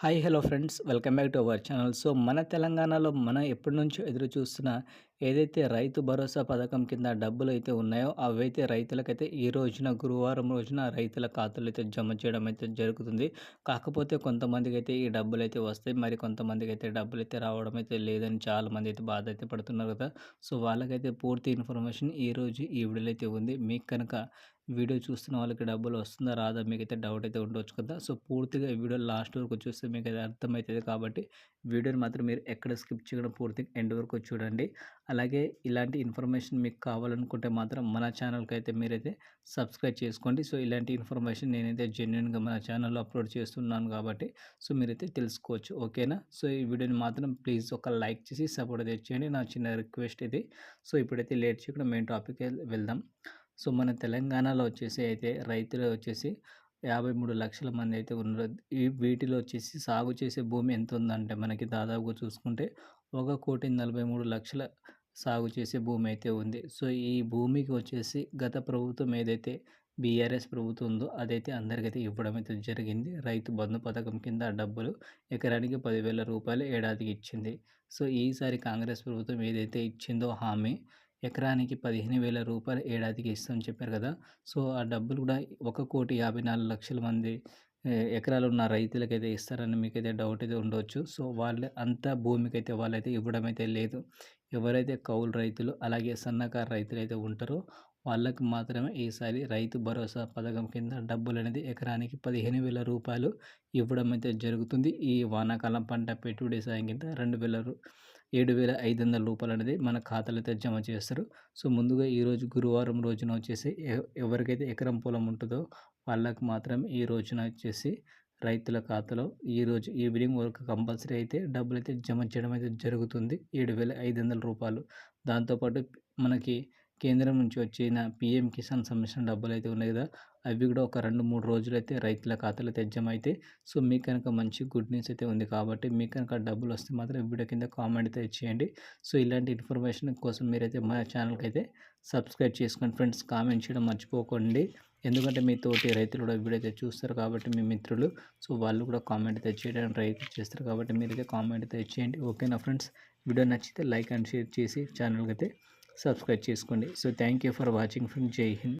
Hi hello friends welcome back to our channel. So మన తెలంగాణలో మనం ఎప్పటి నుంచో ఎదురు చూస్తున్న ఏదైతే రైతు భరోసా పథకం కింద డబ్బులు అయితే ఉన్నాయో అవైతే రైతులకైతే ఈ రోజున గురువారం రోజున రైతుల ఖాతాలు అయితే జమ చేయడం అయితే జరుగుతుంది. కాకపోతే కొంతమందికి అయితే ఈ డబ్బులు అయితే వస్తాయి. మరి కొంతమందికి అయితే డబ్బులు అయితే రావడం అయితే లేదని చాలామంది అయితే బాధ అయితే పడుతున్నారు కదా. సో వాళ్ళకైతే పూర్తి ఇన్ఫర్మేషన్ ఈరోజు ఈ వీడియోలో అయితే ఉంది. మీకు కనుక వీడియో చూస్తున్న వాళ్ళకి డబ్బులు వస్తుందా రాదా మీకైతే డౌట్ అయితే ఉండవచ్చు కదా. సో పూర్తిగా వీడియో లాస్ట్ వరకు చూస్తే మీకు అయితే అర్థమవుతుంది కాబట్టి వీడియోని మాత్రం మీరు ఎక్కడ స్కిప్ చేయడం పూర్తిగా ఎండ్ వరకు చూడండి. అలాగే ఇలాంటి ఇన్ఫర్మేషన్ మీకు కావాలనుకుంటే మాత్రం మన ఛానల్కి అయితే మీరైతే సబ్స్క్రైబ్ చేసుకోండి. సో ఇలాంటి ఇన్ఫర్మేషన్ నేనైతే జెన్యున్గా మన ఛానల్లో అప్లోడ్ చేస్తున్నాను కాబట్టి సో మీరైతే తెలుసుకోవచ్చు. ఓకేనా? సో ఈ వీడియోని మాత్రం ప్లీజ్ ఒక లైక్ చేసి సపోర్ట్ అయితే చేయండి. నా చిన్న రిక్వెస్ట్ ఇది. సో ఇప్పుడైతే లేట్ చేయకుండా మెయిన్ టాపిక్ వెళ్దాం. సో మన తెలంగాణలో వచ్చేసి అయితే రైతులు వచ్చేసి యాభై మూడు లక్షల మంది అయితే ఉన్నారు. ఈ వీటిలో వచ్చేసి సాగు చేసే భూమి ఎంత ఉందంటే మనకి దాదాపుగా చూసుకుంటే ఒక కోటి నలభై మూడు లక్షల సాగు చేసే భూమి అయితే ఉంది. సో ఈ భూమికి వచ్చేసి గత ప్రభుత్వం ఏదైతే బీఆర్ఎస్ ప్రభుత్వం ఉందో అదైతే అందరికైతే ఇవ్వడం అయితే జరిగింది. రైతు బంధు పథకం కింద డబ్బులు ఎకరానికి పదివేల రూపాయలు ఏడాదికి ఇచ్చింది. సో ఈసారి కాంగ్రెస్ ప్రభుత్వం ఏదైతే ఇచ్చిందో హామీ ఎకరానికి పదిహేను వేల రూపాయలు ఏడాదికి ఇస్తామని చెప్పారు కదా! సో ఆ డబ్బులు కూడా ఒక కోటి యాభై నాలుగు లక్షల మంది ఎకరాలు ఉన్న రైతులకైతే ఇస్తారని మీకైతే డౌట్ అయితే ఉండవచ్చు సో వాళ్ళు అంత భూమికైతే వాళ్ళైతే ఇవ్వడం అయితే లేదు. ఎవరైతే కౌలు రైతులు అలాగే సన్నకారు రైతులు అయితే ఉంటారో వాళ్ళకి మాత్రమే ఈసారి రైతు భరోసా పథకం కింద డబ్బులు అనేది ఎకరానికి పదిహేను వేల రూపాయలు ఇవ్వడం అయితే జరుగుతుంది. ఈ వానాకాలం పంట పెట్టుబడి సాయం కింద రెండు వేల ఏడు వేల ఐదు వందల రూపాయలు అనేది మన ఖాతాలో అయితే జమ చేస్తారు. సో ముందుగా ఈరోజు గురువారం రోజున వచ్చేసి ఎవరికైతే ఎకరం పొలం ఉంటుందో వాళ్ళకి మాత్రం ఈ రోజున వచ్చేసి రైతుల ఖాతాలో ఈరోజు ఈవినింగ్ వరకు కంపల్సరీ అయితే డబ్బులు అయితే జమ చేయడం అయితే జరుగుతుంది. ఏడు వేల ఐదు వందల రూపాయలు. దాంతోపాటు మనకి కేంద్రం నుంచి వచ్చిన పిఎం కిసాన్ సంబంధించిన డబ్బులు అయితే ఉన్నాయి కదా అవి కూడా ఒక రెండు మూడు రోజులు అయితే రైతుల ఖాతాలో తెజ్జం సో మీకు కనుక మంచి గుడ్ న్యూస్ అయితే ఉంది కాబట్టి మీకు కనుక డబ్బులు వస్తే మాత్రం వీడియో కింద కామెంట్ అయితే ఇచ్చేయండి సో ఇలాంటి ఇన్ఫర్మేషన్ కోసం మీరైతే మా ఛానల్కి అయితే సబ్స్క్రైబ్ చేసుకోండి ఫ్రెండ్స్. కామెంట్ చేయడం మర్చిపోకండి. ఎందుకంటే మీ తోటి రైతులు కూడా వీడియో అయితే చూస్తారు కాబట్టి మీ మిత్రులు సో వాళ్ళు కూడా కామెంట్ అయితే చేయడానికి చేస్తారు కాబట్టి మీరైతే కామెంట్ అయితే ఇచ్చేయండి ఓకేనా ఫ్రెండ్స్? వీడియో నచ్చితే లైక్ అండ్ షేర్ చేసి ఛానల్కి అయితే సబ్స్క్రైబ్ చేసుకోండి. So thank you for watching friend జై హింద్.